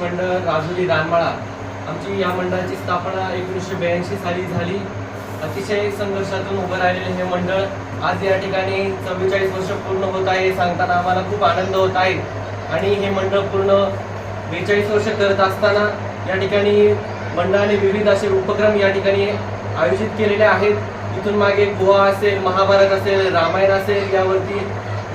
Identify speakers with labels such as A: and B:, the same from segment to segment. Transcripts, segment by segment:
A: मंडळ राजूली रानमाळा आमची या मंडळाची स्थापना एकोणीसशे ब्याऐंशी साली झाली. अतिशय संघर्षातून उभं राहिलेले हे मंडळ आज या ठिकाणी चव्वेचाळीस वर्ष पूर्ण होत आहे हे सांगताना आम्हाला खूप आनंद होत आहे. आणि हे मंडळ पूर्ण बेचाळीस वर्ष करत असताना या ठिकाणी मंडळाने विविध असे उपक्रम या ठिकाणी आयोजित केलेले आहेत. इथून मागे गोवा असेल महाभारत असेल रामायण असेल यावरती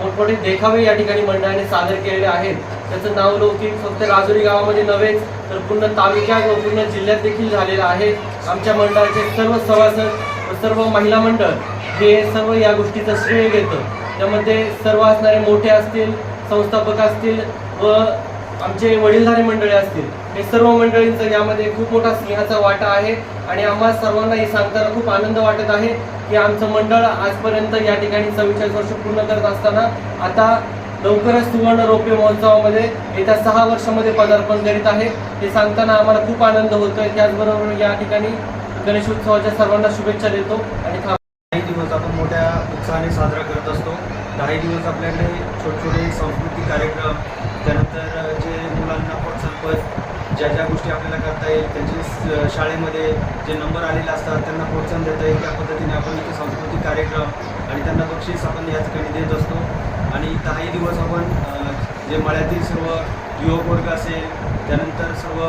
A: मोठमोठे देखावे या ठिकाणी मंडळाने सादर केलेले आहेत. त्याचं नाव लौकिक फक्त राजुरी गावामध्ये नव्हेच तर पूर्ण तालुक्यात व पूर्ण जिल्ह्यात देखील झालेलं आहे. आमच्या मंडळाचे सर्व सभासद व सर्व महिला मंडळ हे सर्व या गोष्टीचं श्रेय घेतं. त्यामध्ये सर्व असणारे मोठे असतील संस्थापक असतील व आमचे वडीलधारी मंडळे असतील. हे सर्व मंडळींचा यामध्ये खूप मोठा स्नेहाचा वाटा आहे आणि आम्हा सर्वांना हे सांगताना खूप आनंद वाटत आहे की आमचं मंडळ आजपर्यंत या ठिकाणी चव्वेचाळीस वर्ष पूर्ण करत असताना आता लवकरच सुवर्ण रौप्य महोत्सवामध्ये येत्या सहा वर्षामध्ये पदार्पण करीत आहे. हे सांगताना आम्हाला खूप आनंद होतोय. त्याचबरोबर या ठिकाणी गणेशोत्सवाच्या सर्वांना शुभेच्छा देतो आणि
B: काही दिवस आपण मोठ्या उत्साहाने साजरा करत असतो. काही दिवस आपल्याकडे छोटे छोटे सांस्कृतिक कार्यक्रम त्यानंतर जे मुलांना प्रोत्साहनपद ज्या ज्या गोष्टी आपल्याला करता येईल त्यांचे शाळेमध्ये जे नंबर आलेले असतात त्यांना प्रोत्साहन देता येईल. त्या पद्धतीने आपण इथे सांस्कृतिक कार्यक्रम आणि त्यांना बक्षीस आपण या ठिकाणी देत असतो. आणि दहाही दिवस आपण जे मळ्यातील सर्व युवक वर्ग असेल त्यानंतर सर्व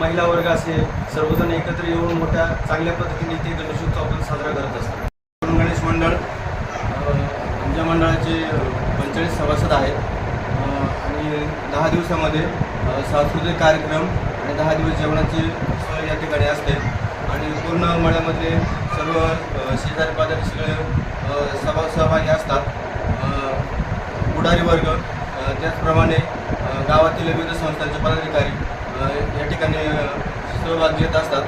B: महिला वर्ग असेल सर्वजण एकत्र येऊन मोठ्या चांगल्या पद्धतीने ते गणेशोत्सव आपण साजरा करत असतो.
C: गणेश मंडळ आमच्या मंडळाचे पंचेचाळीस सभासद आहेत. आणि दहा दिवसामध्ये सांस्कृतिक कार्यक्रम आणि दहा दिवस जेवणाची सोय या ठिकाणी असते. आणि पूर्ण मळ्यामध्ये सर्व शेजारी पाजारी सगळे सभा सहभागी असतात. पुढारी वर्ग त्याचप्रमाणे गावातील विविध संस्थांचे पदाधिकारी या ठिकाणी सहभाग घेत असतात.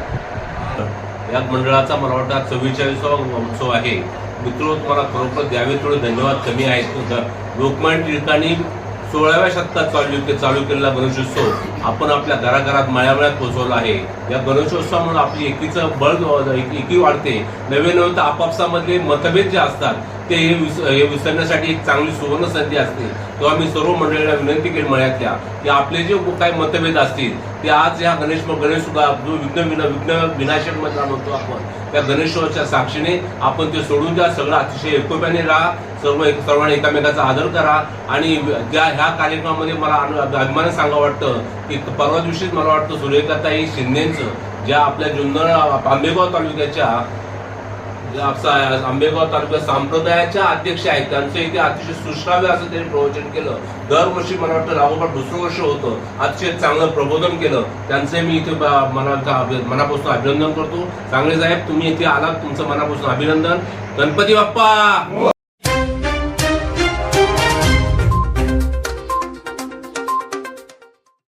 D: या मंडळाचा मला वाटतं आज चव्वेचाळीसावा उत्सव आहे. मित्र मला खरोखर द्यावे थोडे धन्यवाद कमी आहेत. लोकमान्य टिळकांनी सोळाव्या शतकात चालू के चालू केलेला गणेशोत्सव आपण आपल्या घराघरात मळ्यामळ्यात पोहोचवला आहे. या गणेशोत्सवामुळे आपली एकीचं बळ एक- एकी वाढते. नवे नवे तर आपापसामधले मतभेद जे असतात ते हे विस हे विसरण्यासाठी एक चांगली सुवर्ण संधी असते. तेव्हा मी सर्व मंडळींना विनंती केली मळ्यातल्या की आपले जे काही मतभेद असतील ते आज ह्या गणेश गणेश जो विघ्न विना विघ्न विनाशक मंत्र म्हणतो आपण त्या गणेशोच्या साक्षीने आपण ते सोडून द्या. सगळं अतिशय एकोप्याने राहा. सर्व एक सर्वांनी एकामेकाचा आदर करा. आणि ज्या ह्या कार्यक्रमामध्ये मला अभिमान सांगा वाटतं की परवा दिवशीच मला वाटतं सूर्यकाताई शिंदेचं ज्या आपल्या जुन्नर आंबेगाव तालुक्याच्या आंबेगाव तालुक्यात संप्रदायाच्या अध्यक्ष आहेत. त्यांचं इथे अतिशय सुश्राव्य असं त्यांनी प्रवचन केलं. दरवर्षी मला वाटतं लागोपाठ दुसरं वर्ष होतं. अतिशय चांगलं प्रबोधन केलं. त्यांचे मी इथे मना मनापासून अभिनंदन करतो. चांगले साहेब तुम्ही इथे आलात. तुमचं मनापासून अभिनंदन. गणपती बाप्पा!